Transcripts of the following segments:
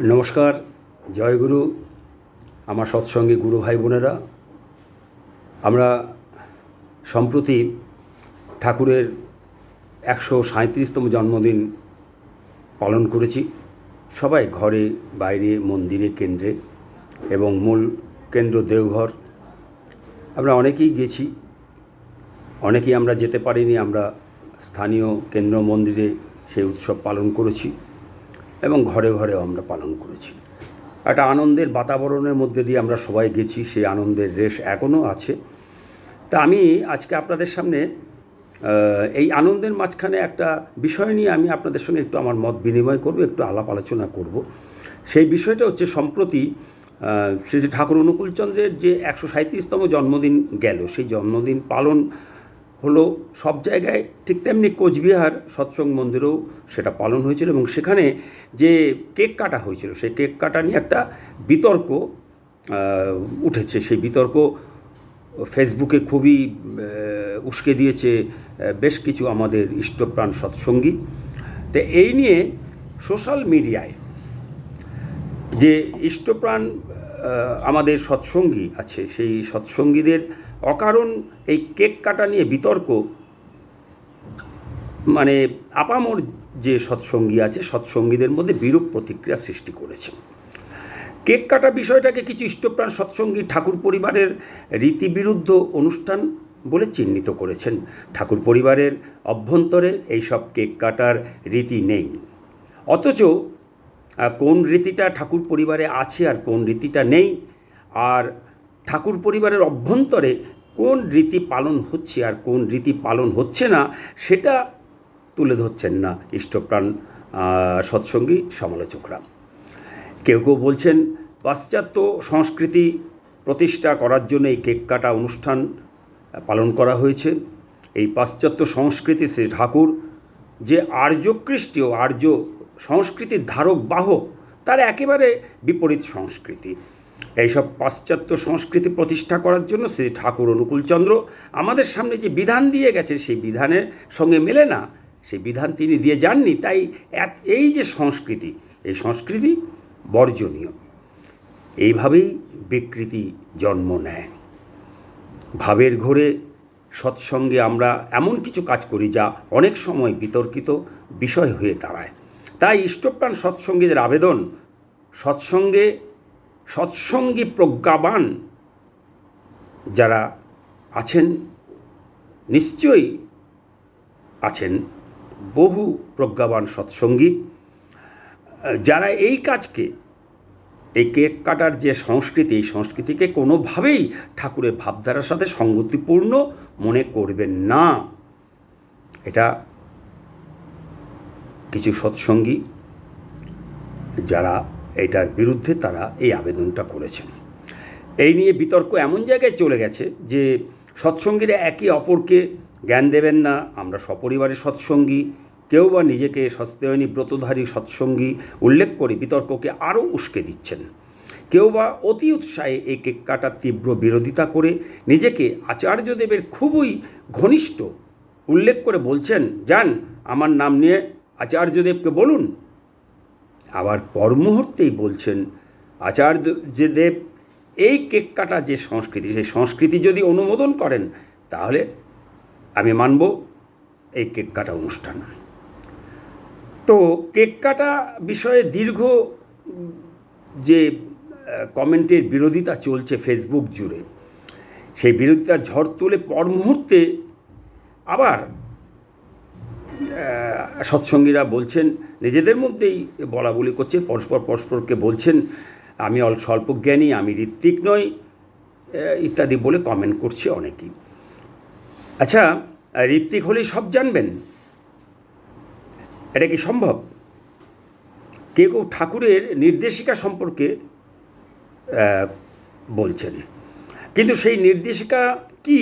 নমস্কার জয়গুরু আমার সৎসঙ্গী গুরু ভাই বোনেরা। আমরা সম্প্রতি ঠাকুরের একশো সাঁত্রিশতম জন্মদিন পালন করেছি। সবাই ঘরে, বাইরে, মন্দিরে, কেন্দ্রে এবং মূল কেন্দ্র দেওঘর। আমরা অনেকেই গেছি, অনেকেই আমরা যেতে পারিনি, আমরা স্থানীয় কেন্দ্র মন্দিরে সেই উৎসব পালন করেছি। এবং ঘরে ঘরেও আমরা পালন করেছি। একটা আনন্দের বাতাবরণের মধ্যে দিয়ে আমরা সবাই গেছি, সেই আনন্দের রেশ এখনও আছে। তা আমি আজকে আপনাদের সামনে এই আনন্দের মাঝখানে একটা বিষয় নিয়ে আমি আপনাদের সঙ্গে একটু আমার মত বিনিময় করব, একটু আলাপ আলোচনা করব। সেই বিষয়টা হচ্ছে সম্প্রতি শ্রী ঠাকুর অনুকূলচন্দ্রের যে একশো সাঁত্রিশতম জন্মদিন গেল, সেই জন্মদিন পালন হলো সব জায়গায় ঠিক তেমনি কোচবিহার সৎসঙ্গ মন্দিরেও সেটা পালন হয়েছিল এবং সেখানে যে কেক কাটা হয়েছিল, সেই কেক কাটা নিয়ে একটা বিতর্ক উঠেছে। সেই বিতর্ক ফেসবুকে খুবই উস্কে দিয়েছে বেশ কিছু আমাদের ইষ্টপ্রাণ সৎসঙ্গী। তো এই নিয়ে সোশ্যাল মিডিয়ায় যে ইষ্টপ্রাণ আমাদের সৎসঙ্গী আছে, সেই সৎসঙ্গীদের অকারণ এই কেক কাটা নিয়ে বিতর্ক মানে আপামর যে সৎসঙ্গী আছে, সৎসঙ্গীদের মধ্যে বিরূপ প্রতিক্রিয়া সৃষ্টি করেছে। কেক কাটা বিষয়টাকে কিছু ইষ্টপ্রাণ সৎসঙ্গী ঠাকুর পরিবারের রীতিবিরুদ্ধ অনুষ্ঠান বলে চিহ্নিত করেছেন। ঠাকুর পরিবারের অভ্যন্তরে এইসব কেক কাটার রীতি নেই। অথচ কোন রীতিটা ঠাকুর পরিবারে আছে আর কোন রীতিটা নেই, আর ঠাকুর পরিবারের অভ্যন্তরে কোন রীতি পালন হচ্ছে আর কোন রীতি পালন হচ্ছে না, সেটা তুলে ধরছেন না ইষ্টপ্রাণ সৎসঙ্গী সমালোচকরা। কেউ কেউ বলছেন, পাশ্চাত্য সংস্কৃতি প্রতিষ্ঠা করার জন্য এই কেক কাটা অনুষ্ঠান পালন করা হয়েছে। এই পাশ্চাত্য সংস্কৃতি শ্রী ঠাকুর যে আর্যকৃষ্টীয় আর্য সংস্কৃতির ধারক বাহক, তার একেবারে বিপরীত সংস্কৃতি। এইসব পাশ্চাত্য সংস্কৃতি প্রতিষ্ঠা করার জন্য শ্রী ঠাকুর অনুকূলচন্দ্র আমাদের সামনে যে বিধান দিয়ে গেছে, সেই বিধানের সঙ্গে মেলে না। সেই বিধান তিনি দিয়ে যাননি, তাই এই যে সংস্কৃতি, এই সংস্কৃতি বর্জনীয়। এইভাবেই বিকৃতি জন্ম নেয়। ভাবের ঘোরে সৎসঙ্গে আমরা এমন কিছু কাজ করি যা অনেক সময় বিতর্কিত বিষয় হয়ে দাঁড়ায়। তাই ইষ্টপ্রাণ সৎসঙ্গীদের আবেদন, সৎসঙ্গে সৎসঙ্গী প্রজ্ঞাবান যারা আছেন, নিশ্চয়ই আছেন বহু প্রজ্ঞাবান সৎসঙ্গী, যারা এই কাজকে, এই কেক কাটার যে সংস্কৃতি, এই সংস্কৃতিকে কোনোভাবেই ঠাকুরের ভাবধারার সাথে সঙ্গতিপূর্ণ মনে করবেন না। এটা কিছু সৎসঙ্গী যারা এটার বিরুদ্ধে তারা এই আবেদনটা করেছেন। এই নিয়ে বিতর্ক এমন জায়গায় চলে গেছে যে সৎসঙ্গীরা একে অপরকে জ্ঞান দেবেন না, আমরা সপরিবারের সৎসঙ্গী, কেউ বা নিজেকে সস্তেয়নী ব্রতধারী সৎসঙ্গী উল্লেখ করে বিতর্ককে আরও উস্কে দিচ্ছেন। কেউ বা অতি উৎসাহে এই কেক কাটার তীব্র বিরোধিতা করে নিজেকে আচার্যদেবের খুবই ঘনিষ্ঠ উল্লেখ করে বলছেন, যান, আমার নাম নিয়ে আচার্যদেবকে বলুন আবার পর মুহূর্তেই বলছেন আচার্যদেব এই কেক কাটা যে সংস্কৃতি, সেই সংস্কৃতি যদি অনুমোদন করেন, তাহলে আমি মানব এই কেক কাটা অনুষ্ঠান। তো কেক কাটা বিষয়ে দীর্ঘ যে কমেন্টের বিরোধিতা চলছে ফেসবুক জুড়ে, সেই বিরোধিতার ঝড় তুলে পর মুহূর্তে আবার সৎসঙ্গীরা বলছেন নিজেদের মধ্যেই বলা বলি করছেন, পরস্পর পরস্পরকে বলছেন, আমি অল, স্বল্প জ্ঞানী, আমি ঋত্বিক নই ইত্যাদি বলে কমেন্ট করছে অনেকেই। আচ্ছা ঋত্বিক হলেই সব জানবেন। এটা কি সম্ভব? কেউ কেউ ঠাকুরের নির্দেশিকা সম্পর্কে বলছেন। কিন্তু সেই নির্দেশিকা কি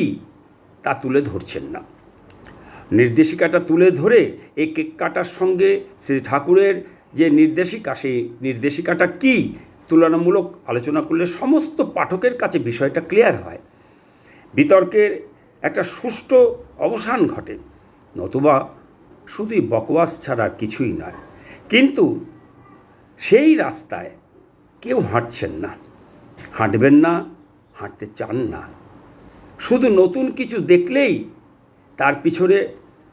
তা তুলে ধরছেন না। নির্দেশিকাটা তুলে ধরে এই কেক কাটার সঙ্গে শ্রী ঠাকুরের যে নির্দেশিকা, সেই নির্দেশিকাটা কী তুলনামূলক আলোচনা করলে সমস্ত পাঠকের কাছে বিষয়টা ক্লিয়ার হয়। বিতর্কের একটা সুষ্ঠু অবসান ঘটে, নতুবা শুধুই বকবাস ছাড়া কিছুই নয়। কিন্তু সেই রাস্তায় কেউ হাঁটছেন না, হাঁটবেন না, হাঁটতে চান না। শুধু নতুন কিছু দেখলেই তার পিছনে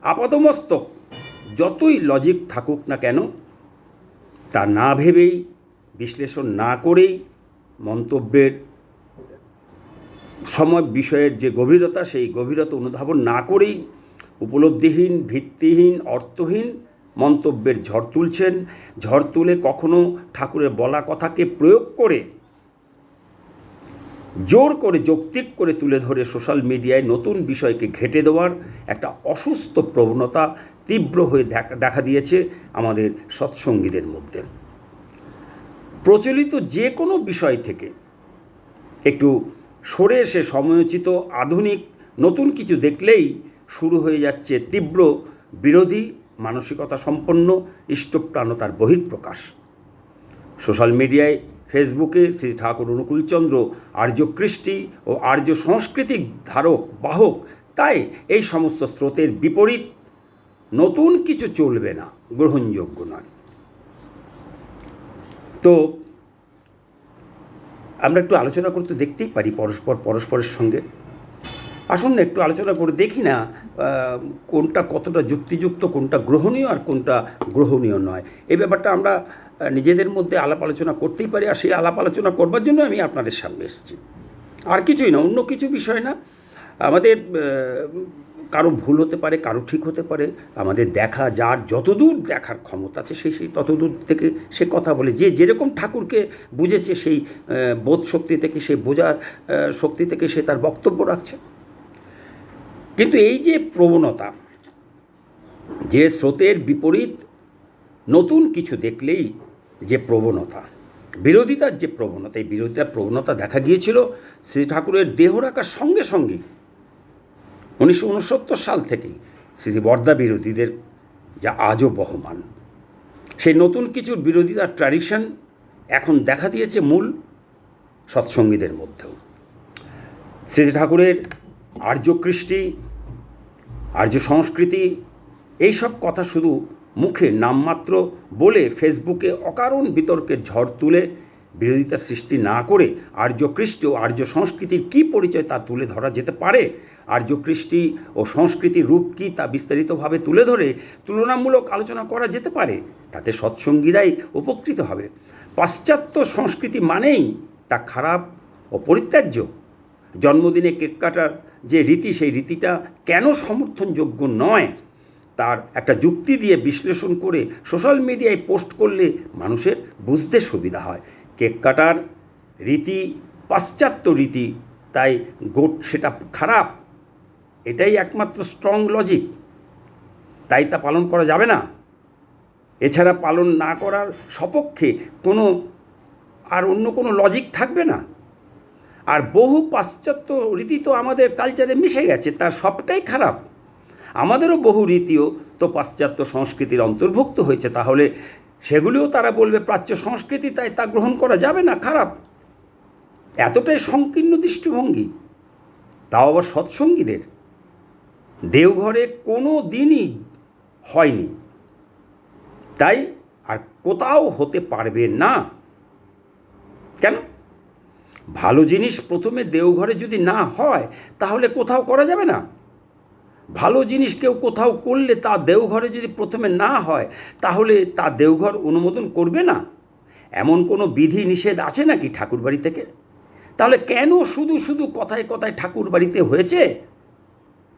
আপাদমস্তক, যতই লজিক থাকুক না কেন, তা না ভেবেই, বিশ্লেষণ না করেই মন্তব্যের সময় বিষয়ের যে গভীরতা, সেই গভীরতা অনুধাবন না করেই উপলব্ধিহীন, ভিত্তিহীন, অর্থহীন মন্তব্যের ঝড় তুলছেন। ঝড় তুলে কখনো ঠাকুরের বলা কথাকে প্রয়োগ করে জোর করে যৌক্তিক করে তুলে ধরে সোশ্যাল মিডিয়ায় নতুন বিষয়কে ঘেটে দেওয়ার একটা অসুস্থ প্রবণতা তীব্র হয়ে দেখা দিয়েছে আমাদের সৎসঙ্গীদের মধ্যে। প্রচলিত যে কোনো বিষয় থেকে একটু সরে এসে সময়োচিত আধুনিক নতুন কিছু দেখলেই শুরু হয়ে যাচ্ছে তীব্র বিরোধী, মানসিকতা সম্পন্ন, ইষ্টপ্রাণতার বহিঃপ্রকাশ। সোশ্যাল মিডিয়ায় ফেসবুকে শ্রী ঠাকুর অনুকূলচন্দ্র, আর্য কৃষ্টি ও আর্য সংস্কৃতিক ধারক, বাহক, তাই এই সমস্ত স্রোতের বিপরীত নতুন কিছু চলবে না, গ্রহণযোগ্য নয়। তো আমরা একটু আলোচনা করতে দেখতেই পারি পরস্পর পরস্পরের সঙ্গে। আসুন না, একটু আলোচনা করে দেখি না কোনটা কতটা যুক্তিযুক্ত, কোনটা গ্রহণীয় আর কোনটা গ্রহণীয় নয়। এই ব্যাপারটা আমরা নিজেদের মধ্যে আলাপ আলোচনা করতেই পারি, আর সেই আলাপ আলোচনা করবার জন্য আমি আপনাদের সামনে এসেছি। আর কিছুই না, অন্য কিছু বিষয় না। আমাদের কারও ভুল হতে পারে, কারও ঠিক হতে পারে, আমাদের দেখা, যার যতদূর দেখার ক্ষমতা আছে সেই সেই ততদূর থেকে সে কথা বলে। যে যেরকম ঠাকুরকে বুঝেছে, সেই বোধ শক্তি থেকে, সে বোঝার শক্তি থেকে সে তার বক্তব্য রাখছে। কিন্তু এই যে প্রবণতা, যে স্রোতের বিপরীত নতুন কিছু দেখলেই যে প্রবণতা, বিরোধিতার যে প্রবণতা, এই বিরোধিতার প্রবণতা দেখা গিয়েছিল শ্রী ঠাকুরের দেহ রাখার সঙ্গে সঙ্গে উনিশশো উনসত্তর সাল থেকেই শ্রী বর্দা বিরোধীদের যা আজও বহমান। সেই নতুন কিছুর বিরোধিতার ট্র্যাডিশন এখন দেখা দিয়েছে মূল সৎসঙ্গীদের মধ্যেও। শ্রী ঠাকুরের আর্য কৃষ্টি, আর্য সংস্কৃতি, এইসব কথা শুধু মুখে নামমাত্র বলে ফেসবুকে অকারণ বিতর্কের ঝড় তুলে বিরোধিতা সৃষ্টি না করে আর্যকৃষ্টি ও আর্য সংস্কৃতির কী পরিচয় তা তুলে ধরা যেতে পারে? আর্যকৃষ্টি ও সংস্কৃতির রূপ কী তা বিস্তারিতভাবে তুলে ধরে তুলনামূলক আলোচনা করা যেতে পারে? তাতে সৎসঙ্গীরাই উপকৃত হবে। পাশ্চাত্য সংস্কৃতি মানেই তা খারাপ ও পরিত্যাজ্য। জন্মদিনে কেক কাটার যে রীতি, সেই রীতিটা কেন সমর্থনযোগ্য নয়? তার একটা যুক্তি দিয়ে বিশ্লেষণ করে সোশ্যাল মিডিয়ায় পোস্ট করলে মানুষের বুঝতে সুবিধা হয়। কেক কাটার রীতি পাশ্চাত্য রীতি, তাই গোট সেটা খারাপ, এটাই একমাত্র স্ট্রং লজিক তাই তা পালন করা যাবে না। এছাড়া পালন না করার সপক্ষে কোনো আর অন্য কোনো লজিক থাকবে না। আর বহু পাশ্চাত্য রীতি তো আমাদের কালচারে মিশে গেছে তার সবটাই খারাপ। আমাদেরও বহু রীতিও তো পাশ্চাত্য সংস্কৃতির অন্তর্ভুক্ত হয়েছে, তাহলে সেগুলিও তারা বলবে, প্রাচ্য সংস্কৃতি তাই তা গ্রহণ করা যাবে না, খারাপ। এতটাই সংকীর্ণ দৃষ্টিভঙ্গি, তাও আবার সৎসঙ্গীদের। দেওঘরে কোনো দিনই হয়নি। তাই আর কোথাও হতে পারবে না। কেন? ভালো জিনিস প্রথমে দেওঘরে যদি না হয়, তাহলে কোথাও করা যাবে না। ভালো জিনিস কেউ কোথাও করলে তা দেওঘরে যদি প্রথমে না হয়, তাহলে তা দেওঘর অনুমোদন করবে না? এমন কোনো বিধি নিষেধ আছে নাকি ঠাকুর বাড়ি থেকে? তাহলে কেন শুধু শুধু কথায় কথায় ঠাকুর বাড়িতে হয়েছে?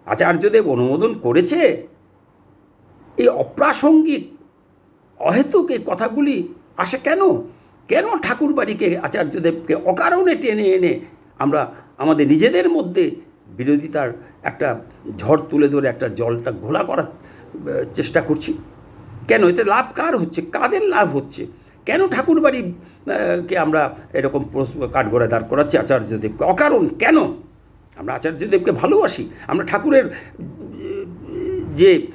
আচার্যদেব অনুমোদন করেছে? এই অপ্রাসঙ্গিক অহেতুক এই কথাগুলি আসে কেন? কেন ঠাকুর বাড়িকে আচার্যদেবকে অকারণে টেনে এনে আমরা আমাদের নিজেদের মধ্যে বিরোধিতার একটা ঝড় তুলে ধরে একটা জলটা ঘোলা করার চেষ্টা করছি। কেন? এতে লাভ কার হচ্ছে? কাদের লাভ হচ্ছে? কেন ঠাকুর বাড়ি আহ, কে আমরা এরকম কাঠগড়ায় দাঁড় করাচ্ছি আচার্যদেবকে অকারণ কেন? আমরা আচার্যদেবকে ভালোবাসি। আমরা ঠাকুরের যে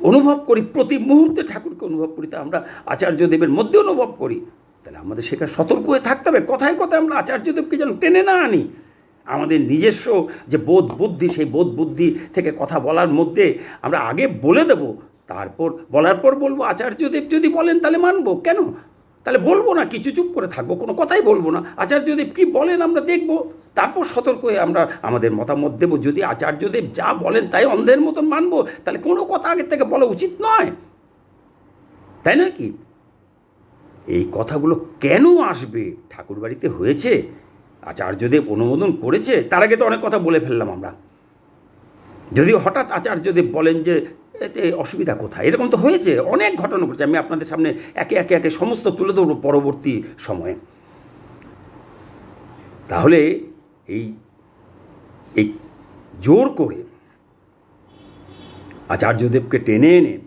অনুভব করি প্রতি মুহূর্তে ঠাকুরকে অনুভব করি তা আমরা আচার্যদেবের মধ্যে অনুভব করি। তাহলে আমাদের সেখানে সতর্ক হয়ে থাকতে হবে। কথায় কথায় আমরা আচার্যদেবকে যেন টেনে না আনি। আমাদের নিজস্ব যে বোধ বুদ্ধি, সেই বোধ বুদ্ধি থেকে কথা বলার মধ্যে আমরা আগে বলে দেব, তারপর বলার পর বলব আচার্যদেব যদি বলেন তাহলে মানবো, কেন? তাহলে বলব না, কিছু চুপ করে থাকব, কোনো কথাই বলব না। আচার্যদেব কি বলেন আমরা দেখব, তারপর সতর্ক হয়ে আমরা আমাদের মতামত দেবো। যদি আচার্যদেব যা বলেন তাই অন্ধের মতন মানবো, তাহলে কোনো কথা আগের থেকে বলা উচিত নয়। তাই নয় কি? এই কথাগুলো কেন আসবে? ঠাকুর বাড়িতে হয়েছে? আচার্যদেব অনুমোদন করেছে, তার আগে তো অনেক কথা বলে ফেললাম আমরা। যদি হঠাৎ আচার্যদেব বলেন যে এতে অসুবিধা কোথায়? এরকম তো হয়েছে, অনেক ঘটনা ঘটেছে। আমি আপনাদের সামনে একে একে একে সমস্ত তুলে ধরব পরবর্তী সময়ে। তাহলে এই এই জোর করে আচার্যদেবকে টেনে এনে,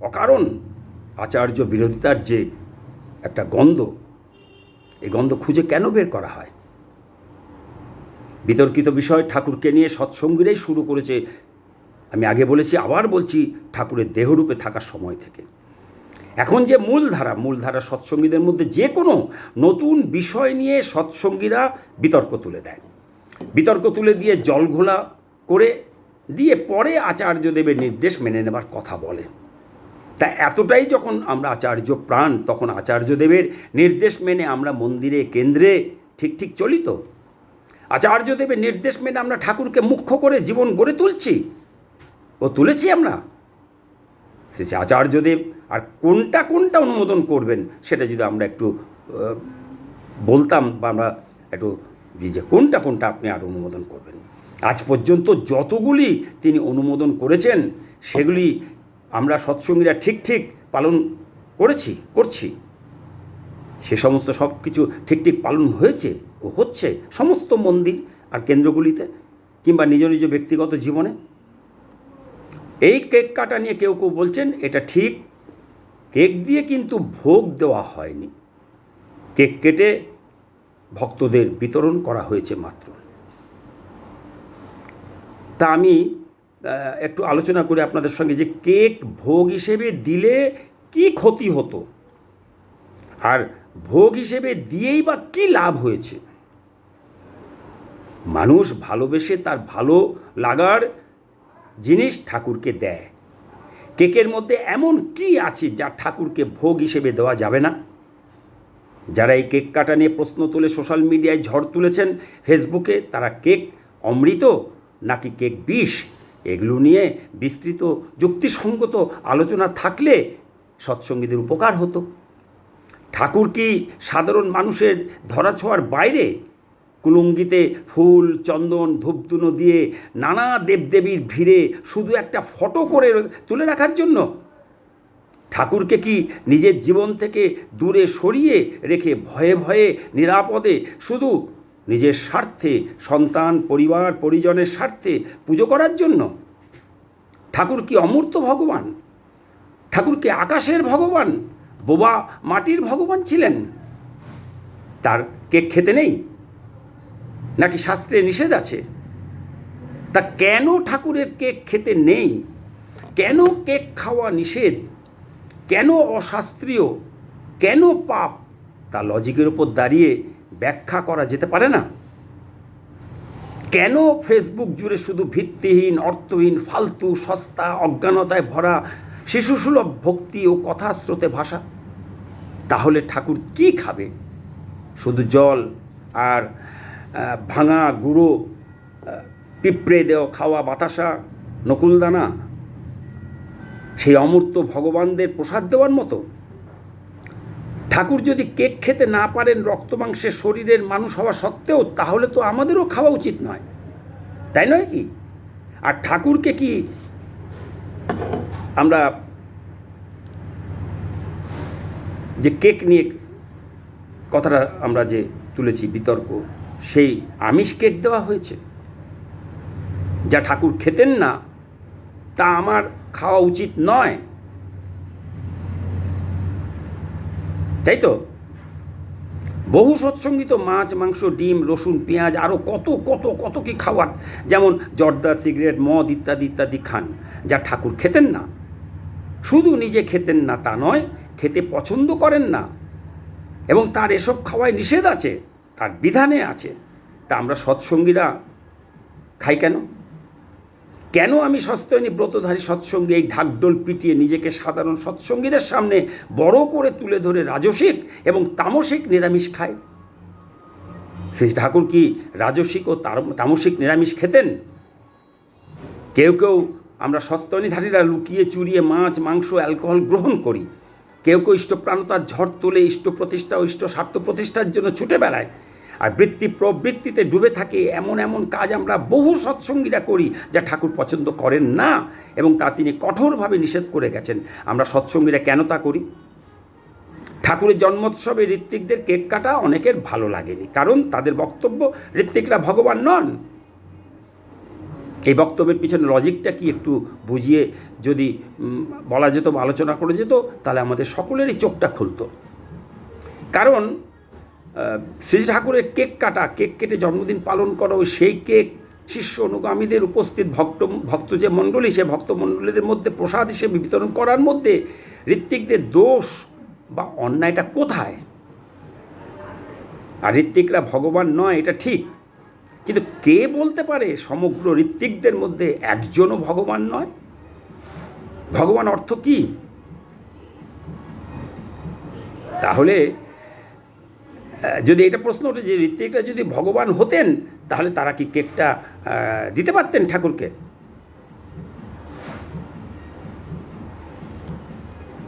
অকারণ আচার্য বিরোধিতার যে একটা গন্ধ, এই গন্ধ খুঁজে কেন বের করা হয়? বিতর্কিত বিষয় ঠাকুরকে নিয়ে সৎসঙ্গীরাই শুরু করেছে। আমি আগে বলেছি, আবার বলছি, ঠাকুরের দেহরূপে থাকার সময় থেকে। এখন যে মূলধারা মূলধারা সৎসঙ্গীদের মধ্যে যে কোনো নতুন বিষয় নিয়ে সৎসঙ্গীরা বিতর্ক তুলে দেয়। বিতর্ক তুলে দিয়ে জলঘোলা করে দিয়ে পরে আচার্যদেবের নির্দেশ মেনে নেবার কথা বলে। তা এতটাই যখন আমরা আচার্য প্রাণ, তখন আচার্যদেবের নির্দেশ মেনে আমরা মন্দিরে, কেন্দ্রে ঠিক ঠিক চলি তো? আচার্যদেবের নির্দেশ মেনে আমরা ঠাকুরকে মুখ্য করে জীবন গড়ে তুলছি। ও তুলেছি আমরা। সে আচার্যদেব আর কোনটা কোনটা অনুমোদন করবেন সেটা যদি আমরা একটু বলতাম বা আমরা একটু যে কোনটা কোনটা আপনি আর অনুমোদন করবেন। আজ পর্যন্ত যতগুলি তিনি অনুমোদন করেছেন, সেগুলি আমরা সৎসঙ্গীরা ঠিক ঠিক পালন করেছি, করছি। সে সমস্ত সব কিছু ঠিক ঠিক পালন হয়েছে। হচ্ছে সমস্ত মন্দির আর কেন্দ্রগুলিতে কিংবা নিজ নিজ ব্যক্তিগত জীবনে। এই কেক কাটা নিয়ে কেউ কেউ বলছেন, এটা ঠিক, কেক দিয়ে কিন্তু ভোগ দেওয়া হয়নি। কেক কেটে ভক্তদের বিতরণ করা হয়েছে মাত্র। তা আমি একটু আলোচনা করি আপনাদের সঙ্গে যে কেক ভোগ হিসেবে দিলে কি ক্ষতি হতো, আর ভোগ হিসেবে দিয়েই বা কী লাভ হয়েছে মানুষ ভালোবেসে তার ভালো লাগার জিনিস ঠাকুরকে দেয়। কেকের মধ্যে এমন কি আছে যা ঠাকুরকে ভোগ হিসেবে দেওয়া যাবে না? যারা এই কেক কাটা নিয়ে প্রশ্ন তুলে সোশ্যাল মিডিয়ায় ঝড় তুলেছেন, ফেসবুকে তারা কেক অমৃত নাকি কেক বিষ? এগুলো নিয়ে বিস্তৃত যুক্তিসঙ্গত আলোচনা থাকলে সৎসঙ্গীদের উপকার হতো। ঠাকুর কি সাধারণ মানুষের ধরাছোঁয়ার বাইরে কুলুঙ্গিতে ফুল, চন্দন, ধূপধুনো দিয়ে নানা দেবদেবীর ভিড়ে শুধু একটা ফটো করে তুলে রাখার জন্য? ঠাকুরকে কি নিজের জীবন থেকে দূরে সরিয়ে রেখে ভয়ে ভয়ে নিরাপদে শুধু নিজের স্বার্থে, সন্তান, পরিবার, পরিজনের স্বার্থে পুজো করার জন্য? ঠাকুর কি অমূর্ত ভগবান? ঠাকুর কি আকাশের ভগবান? বোবা মাটির ভগবান ছিলেন? তার কেক খেতে নেই? নাকি শাস্ত্রে নিষেধ আছে? তা কেন ঠাকুরের কেক খেতে নেই? কেন কেক খাওয়া নিষেধ? কেন অশাস্ত্রীয়? কেন পাপ? তা লজিকের উপর দাঁড়িয়ে ব্যাখ্যা করা যেতে পারে না। কেন ফেসবুক জুড়ে শুধু ভিত্তিহীন, অর্থহীন, ফালতু, সস্তা, অজ্ঞানতায় ভরা, শিশুসুলভ ভক্তি ও কথা স্রোতে ভাষা তাহলে ঠাকুর কি খাবে? শুধু জল আর ভাঙা গুঁড়ো পিঁপড়ে দেওয়া খাওয়া বাতাসা, নকুলদানা, সেই অমূর্ত ভগবানদের প্রসাদ দেওয়ার মতো? ঠাকুর যদি কেক খেতে না পারেন রক্ত মাংসের শরীরের মানুষ হওয়া সত্ত্বেও, তাহলে তো আমাদেরও খাওয়া উচিত নয়। তাই নয় কি? আর ঠাকুরকে কি আমরা যে কেক নিয়ে কথাটা আমরা যে তুলেছি বিতর্ক সেই আমিষ কেক দেওয়া হয়েছে। যা ঠাকুর খেতেন না, তা আমার খাওয়া উচিত নয়। তাই তো? বহু সৎসঙ্গিত, মাছ, মাংস, ডিম, রসুন, পেঁয়াজ আরও কত কত কত কি খাওয়ার, যেমন জর্দা, সিগারেট, মদ ইত্যাদি ইত্যাদি খান, যা ঠাকুর খেতেন না। শুধু নিজে খেতেন না তা নয়, খেতে পছন্দ করেন না। এবং তার এসব খাওয়ায় নিষেধ আছে। তার বিধানে আছে, তা আমরা সৎসঙ্গীরা খাই কেন? কেন আমি সস্তায়নী ব্রতধারী সৎসঙ্গে এই ঢাকডোল পিটিয়ে নিজেকে সাধারণ সৎসঙ্গীদের সামনে বড় করে তুলে ধরে রাজসিক এবং তামসিক নিরামিষ খাই? শ্রী ঠাকুর কি রাজসিক ও তামসিক নিরামিষ খেতেন? কেউ কেউ আমরা সস্তনীধারীরা লুকিয়ে চুরিয়ে মাছ, মাংস, অ্যালকোহল গ্রহণ করি। কেউ কেউ ইষ্টপ্রাণতার ঝড় তোলে ইষ্ট প্রতিষ্ঠা ও ইষ্ট স্বার্থ প্রতিষ্ঠার জন্য ছুটে বেড়ায়। আর বৃত্তি প্রবৃত্তিতে ডুবে থাকে এমন এমন কাজ আমরা বহু সৎসঙ্গীরা করি যা ঠাকুর পছন্দ করেন না এবং তা তিনি কঠোরভাবে নিষেধ করে গেছেন। আমরা সৎসঙ্গীরা কেন তা করি? ঠাকুরের জন্মোৎসবে ঋত্বিকদের কেক কাটা অনেকের ভালো লাগেনি, কারণ তাদের বক্তব্য, ঋত্বিকরা ভগবান নন। এই বক্তব্যের পিছনে লজিকটা কি একটু বুঝিয়ে যদি বলা যেত বা আলোচনা করে যেত, তাহলে আমাদের সকলেরই চোখটা খুলতো। কারণ শ্রী ঠাকুরের কেক কাটা, কেক কেটে জন্মদিন পালন করা সেই কেক শিষ্য অনুগামীদের উপস্থিত ভক্ত ভক্ত যে মণ্ডলী, সে ভক্ত মণ্ডলীদের মধ্যে প্রসাদ হিসেবে বিতরণ করার মধ্যে ঋত্বিকদের দোষ বা অন্যায়টা কোথায়? আর ঋত্বিকরা ভগবান নয়, এটা ঠিক। কিন্তু কে বলতে পারে সমগ্র ঋত্বিকদের মধ্যে একজনও ভগবান নয়? ভগবান অর্থ কি? তাহলে যদি এটা প্রশ্ন ওঠে যে ঋত্বিকরা যদি ভগবান হতেন, তাহলে তারা কি কেকটা দিতে পারতেন ঠাকুরকে?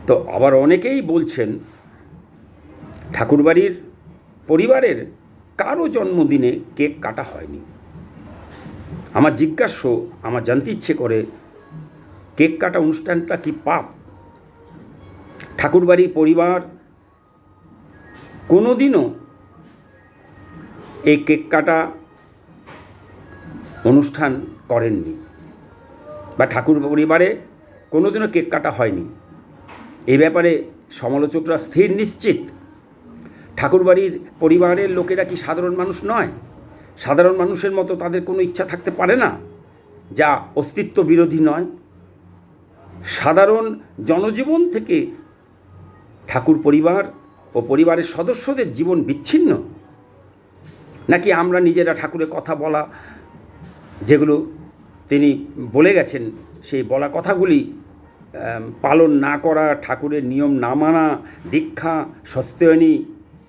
তো আবার অনেকেই বলছেন, ঠাকুরবাড়ির পরিবারের কারও জন্মদিনে কেক কাটা হয়নি। আমার জিজ্ঞাস্য, আমার জানতে ইচ্ছে করে, কেক কাটা অনুষ্ঠানটা কি পাপ? ঠাকুরবাড়ি পরিবার কোনোদিনও এই কেক কাটা অনুষ্ঠান করেননি বা ঠাকুর পরিবারে কোনোদিনও কেক কাটা হয়নি। এই ব্যাপারে সমালোচকরা স্থির নিশ্চিত। ঠাকুরবাড়ির পরিবারের লোকেরা কি সাধারণ মানুষ নয়? সাধারণ মানুষের মতো তাদের কোনো ইচ্ছা থাকতে পারে না, যা অস্তিত্ব বিরোধী নয়। সাধারণ জনজীবন থেকে ঠাকুর পরিবার ও পরিবারের সদস্যদের জীবন বিচ্ছিন্ন। নাকি আমরা নিজেরা ঠাকুরের কথা বলা যেগুলো তিনি বলে গেছেন, সেই বলা কথাগুলি পালন না করা, ঠাকুরের নিয়ম না মানা, দীক্ষা, সস্তায়নী,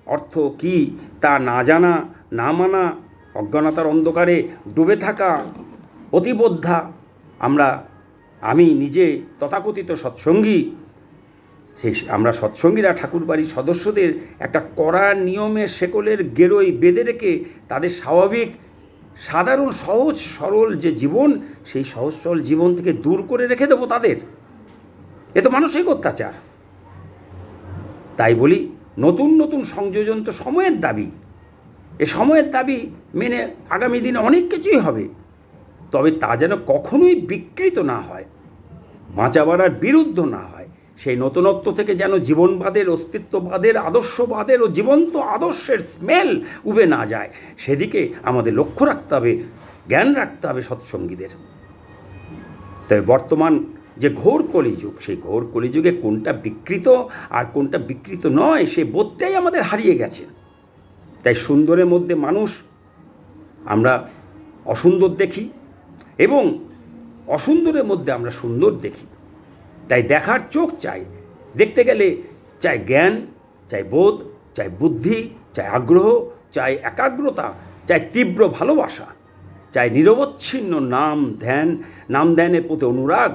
অর্থ কি তা না জানা, না মানা, অজ্ঞানতার অন্ধকারে ডুবে থাকা, অতিবোদ্ধা, আমরা, আমি নিজে তথাকথিত সৎসঙ্গী সেই আমরা সৎসঙ্গীরা ঠাকুরবাড়ির সদস্যদের একটা কড়া নিয়মের শেকলের গেরোই বেঁধে রেখে তাদের স্বাভাবিক, সাধারণ, সহজ, সরল যে জীবন, সেই সহজ, সরল জীবন থেকে দূর করে রেখে দেবো তাদের। এ তো মানসিক অত্যাচার। তাই বলি, নতুন নতুন সংযোজন তো সময়ের দাবি। এ সময়ের দাবি মেনে আগামী দিনে অনেক কিছুই হবে। তবে তা যেন কখনোই বিকৃত না হয়, বাঁচাবার বিরুদ্ধ না হয়। সেই নতুনত্ব থেকে যেন জীবনবাদের, অস্তিত্ববাদের, আদর্শবাদের ও জীবন্ত আদর্শের স্মেল উবে না যায়, সেদিকে আমাদের লক্ষ্য রাখতে হবে, জ্ঞান রাখতে হবে সৎসঙ্গীদের। তবে বর্তমান যে ঘোর কলিযুগ, সেই ঘোর কলিযুগে কোনটা বিকৃত আর কোনটা বিকৃত নয়, সে বোধটাই আমাদের হারিয়ে গেছে। তাই সুন্দরের মধ্যে মানুষ, আমরা অসুন্দর দেখি এবং অসুন্দরের মধ্যে আমরা সুন্দর দেখি। তাই দেখার চোখ চাই। দেখতে গেলে চাই জ্ঞান, চাই বোধ, চাই বুদ্ধি, চাই আগ্রহ, চাই একাগ্রতা, চাই তীব্র ভালোবাসা, চাই নিরবচ্ছিন্ন নাম ধ্যান, নাম ধ্যানের প্রতি অনুরাগ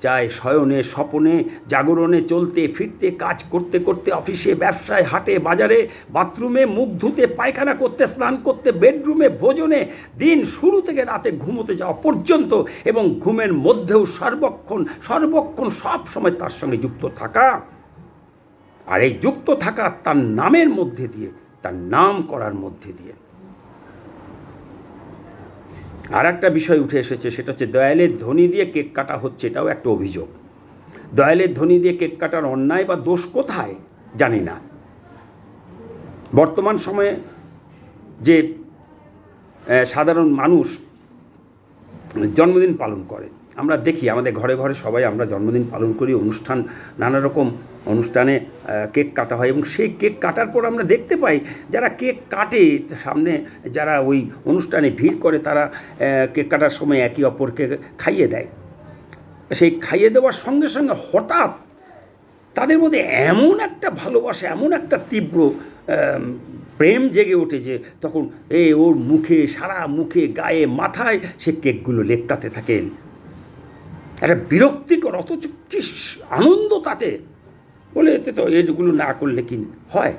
চাই শয়নে, স্বপনে, জাগরণে, চলতে, ফিরতে, কাজ করতে করতে, অফিসে, ব্যবসায়, হাটে, বাজারে, বাথরুমে, মুখ ধুতে, পায়খানা করতে, স্নান করতে, বেডরুমে, ভোজনে, দিন শুরু থেকে রাতে ঘুমোতে যাওয়া পর্যন্ত এবং ঘুমের মধ্যেও সর্বক্ষণ সর্বক্ষণ সব সময় তার সঙ্গে যুক্ত থাকা। আর এই যুক্ত থাকা তার নামের মধ্যে দিয়ে, তার নাম করার মধ্যে দিয়ে আর একটা বিষয় উঠে এসেছে, সেটা হচ্ছে দয়ালের ধ্বনি দিয়ে কেক কাটা হচ্ছে, এটাও একটা অভিযোগ। দয়ালের ধ্বনি দিয়ে কেক কাটার অন্যায় বা দোষ কোথায় জানি না। বর্তমান সময়ে যে সাধারণ মানুষ জন্মদিন পালন করে আমরা দেখি, আমাদের ঘরে ঘরে সবাই আমরা জন্মদিন পালন করি, অনুষ্ঠান নানা রকম অনুষ্ঠানে কেক কাটা হয় এবং সেই কেক কাটার পর আমরা দেখতে পাই যারা কেক কাটে, সামনে যারা ওই অনুষ্ঠানে ভিড় করে তারা কেক কাটার সময় একে অপরকে খাইয়ে দেয়। সেই খাইয়ে দেওয়ার সঙ্গে সঙ্গে হঠাৎ তাদের মধ্যে এমন একটা ভালোবাসা, এমন একটা তীব্র প্রেম জেগে ওঠে যে তখন, এ, ওর মুখে, সারা মুখে, গায়ে, মাথায় সে কেকগুলো লেপটাতে থাকে। একটা বিরক্তিকর, অথচ কি আনন্দ তাতে। বলে এতে তো এগুলো না করলে কি হয়?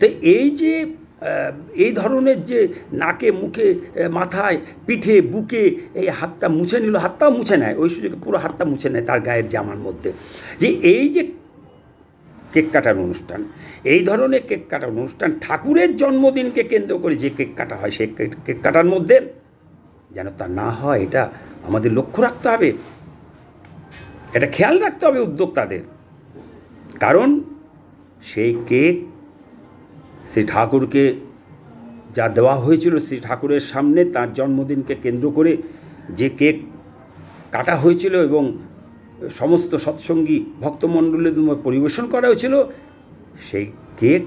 তো এই যে এই ধরনের যে নাকে, মুখে মাথায়, পিঠে, বুকে এই হাতটা মুছে নিল, হাতটাও মুছে নেয়, ওই সুযোগে পুরো হাতটা মুছে নেয় তার গায়ের জামার মধ্যে। যে এই যে কেক কাটার অনুষ্ঠান, এই ধরনের কেক কাটার অনুষ্ঠান ঠাকুরের জন্মদিনকে কেন্দ্র করে যে কেক কাটা হয়, সেই কেক কাটার মধ্যে যেন তা না হয়, এটা আমাদের লক্ষ্য রাখতে হবে। এটা খেয়াল রাখতে হবে উদ্যোক্তাদের। কারণ সেই কেক শ্রী ঠাকুরকে যা দেওয়া হয়েছিল শ্রী ঠাকুরের সামনে, তার জন্মদিনকে কেন্দ্র করে যে কেক কাটা হয়েছিল এবং সমস্ত সৎসঙ্গী ভক্তমণ্ডলীর পরিবেশন করা হয়েছিল, সেই কেক,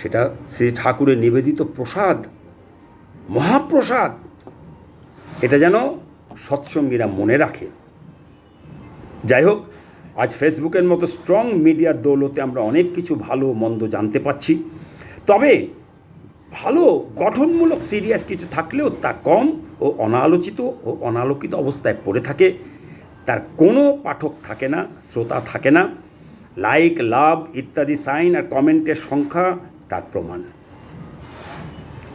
সেটা শ্রী ঠাকুরের নিবেদিত প্রসাদ, মহাপ্রসাদ, এটা যেন সৎসঙ্গীরা মনে রাখে। যাই হোক আজ ফেসবুকের মতো স্ট্রং মিডিয়ার দৌলতে আমরা অনেক কিছু ভালো মন্দ জানতে পারছি। তবে ভালো গঠনমূলক সিরিয়াস কিছু থাকলেও তা কম ও অনালোচিত ও অনালোকিত অবস্থায় পড়ে থাকে। তার কোনো পাঠক থাকে না, শ্রোতা থাকে না। লাইক লাভ ইত্যাদি সাইন আর কমেন্টের সংখ্যা তার প্রমাণ।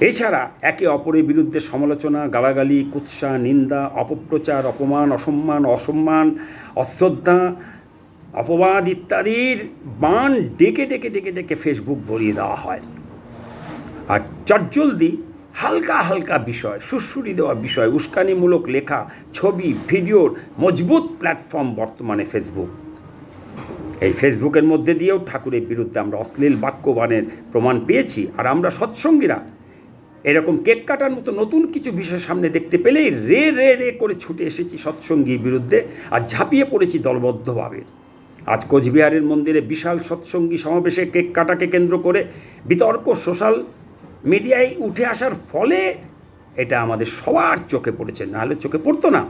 এছাড়া একে অপরের বিরুদ্ধে সমালোচনা, গালাগালি, কুৎসা, নিন্দা, অপপ্রচার, অপমান, অসম্মান অসম্মান, অশ্রদ্ধা, অপবাদ ইত্যাদির বান ডেকে ডেকে ডেকে ডেকে ফেসবুক ভরিয়ে দেওয়া হয়। আর চটজলদি হালকা হালকা বিষয় সুশ্রুরি দেওয়া বিষয়, উস্কানিমূলক লেখা, ছবি ভিডিওর মজবুত প্ল্যাটফর্ম বর্তমানে ফেসবুক এই ফেসবুকের মধ্যে দিয়েও ঠাকুরের বিরুদ্ধে আমরা অশ্লীল বাক্যবানের প্রমাণ পেয়েছি, আর আমরা সৎসঙ্গীরা এরকম কেক কাটার মতো নতুন কিছু বিষয় সামনে দেখতে পেলেই রে রে রে করে ছুটে এসেছি সৎসঙ্গীর বিরুদ্ধে আর ঝাঁপিয়ে পড়েছি দলবদ্ধভাবে। আজ কোচবিহারের মন্দিরে বিশাল সৎসঙ্গী সমাবেশে কেক কাটাকে কেন্দ্র করে বিতর্ক সোশ্যাল মিডিয়ায় উঠে আসার ফলে এটা আমাদের সবার চোখে পড়েছে, নাহলে চোখে পড়তো না।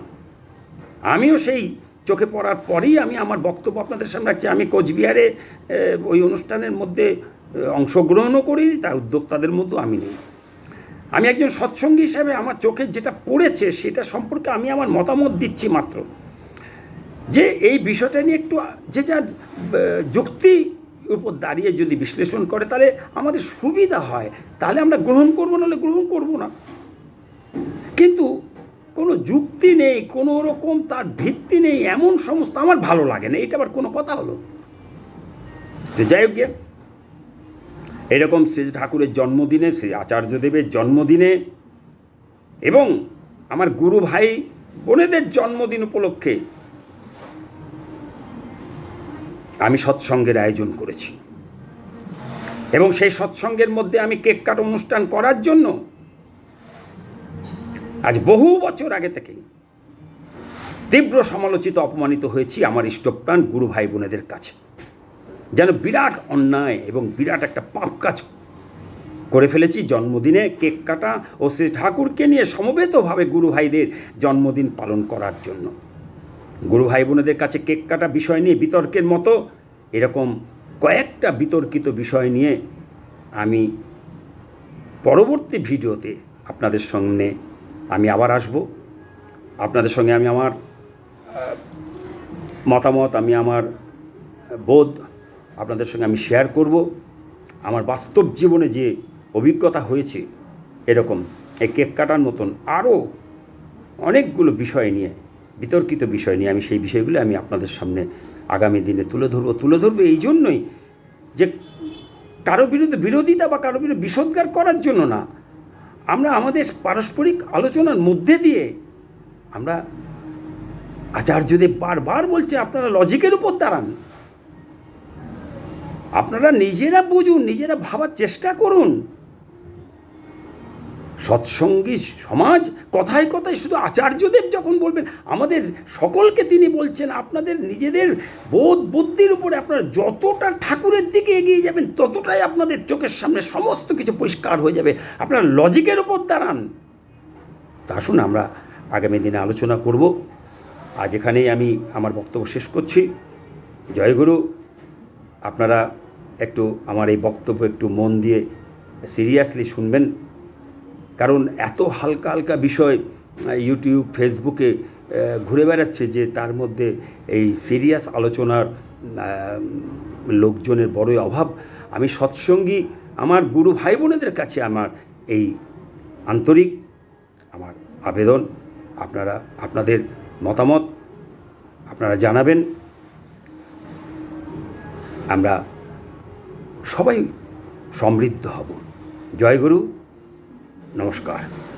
আমিও সেই চোখে পড়ার পরেই আমি আমার বক্তব্য আপনাদের সামনে রাখছি। আমি কোচবিহারে ওই অনুষ্ঠানের মধ্যে অংশগ্রহণও করিনি তাই উদ্যোক্তাদের মধ্যেও আমি নেই। আমি একজন সৎসঙ্গী হিসাবে আমার চোখে যেটা পড়েছে সেটা সম্পর্কে আমি আমার মতামত দিচ্ছি মাত্র। যে এই বিষয়টা নিয়ে একটু যে যার যুক্তি উপর দাঁড়িয়ে যদি বিশ্লেষণ করে তাহলে আমাদের সুবিধা হয়। তাহলে আমরা গ্রহণ করব নাহলে গ্রহণ করব না। কিন্তু কোনো যুক্তি নেই কোনো রকম তার ভিত্তি নেই এমন সমস্ত আমার ভালো লাগে না। এটা আবার কোনো কথা হলো? যাই হোক গে, এরকম শ্রী ঠাকুরের জন্মদিনে, শ্রী আচার্যদেবের জন্মদিনে এবং আমার গুরু ভাই বোনেদের জন্মদিন উপলক্ষে আমি সৎসঙ্গের আয়োজন করেছি। এবং সেই সৎসঙ্গের মধ্যে আমি কেক কাট অনুষ্ঠান করার জন্য আজ বহু বছর আগে থেকেই তীব্র সমালোচিত, অপমানিত হয়েছি আমার ইষ্টপ্রাণ গুরু ভাই বোনেদের কাছে। যেন বিরাট অন্যায় এবং বিরাট একটা পাপ কাজ করে ফেলেছি। জন্মদিনে কেক কাটা ও শ্রী ঠাকুরকে নিয়ে সমবেতভাবে গুরু ভাইদের জন্মদিন পালন করার জন্য। গুরু ভাই বোনেদের কাছে কেক কাটা বিষয় নিয়ে বিতর্কের মতো এরকম কয়েকটা বিতর্কিত বিষয় নিয়ে আমি পরবর্তী ভিডিওতে আপনাদের সঙ্গে আমি আবার আসব। আপনাদের সঙ্গে আমি আমার মতামত, আমি আমার বোধ আপনাদের সঙ্গে আমি শেয়ার করব। আমার বাস্তব জীবনে যে অভিজ্ঞতা হয়েছে, এরকম এই কেক কাটার মতন আরও অনেকগুলো বিষয় নিয়ে, বিতর্কিত বিষয় নিয়ে আমি সেই বিষয়গুলো আমি আপনাদের সামনে আগামী দিনে তুলে ধরবো। তুলে ধরবো এই জন্যই যে কারও বিরুদ্ধে বিরোধিতা বা কারও বিরুদ্ধে বিষোদ্গার করার জন্য না, আমরা আমাদের পারস্পরিক আলোচনার মধ্যে দিয়ে আমরা আচার্যদেব বারবার বলছে, আপনারা লজিকের উপর দাঁড়ান। আপনারা নিজেরা বুঝুন, নিজেরা ভাবার চেষ্টা করুন। সৎসঙ্গী সমাজ কথায় কথায় শুধু আচার্যদেব যখন বলবেন, আমাদের সকলকে তিনি বলছেন, আপনাদের নিজেদের বোধ বুদ্ধির উপরে আপনারা যতটা ঠাকুরের দিকে এগিয়ে যাবেন, ততটাই আপনাদের চোখের সামনে সমস্ত কিছু পরিষ্কার হয়ে যাবে। আপনার লজিকের উপর দাঁড়ান। তা আসুন, আমরা আগামী দিনে আলোচনা করব। আজ এখানেই আমি আমার বক্তব্য শেষ করছি। জয়গুরু আপনারা একটু আমার এই বক্তব্য একটু মন দিয়ে সিরিয়াসলি শুনবেন। কারণ এত হালকা হালকা বিষয় ইউটিউব ফেসবুকে ঘুরে বেড়াচ্ছে যে তার মধ্যে এই সিরিয়াস আলোচনার লোকজনের বড়ই অভাব। আমি সৎসঙ্গী আমার গুরু ভাই বোনেদের কাছে আমার এই আন্তরিক আমার আবেদন। আপনারা, আপনাদের মতামত আপনারা জানাবেন। আমরা সবাই সমৃদ্ধ হব। জয় গুরু নমস্কার।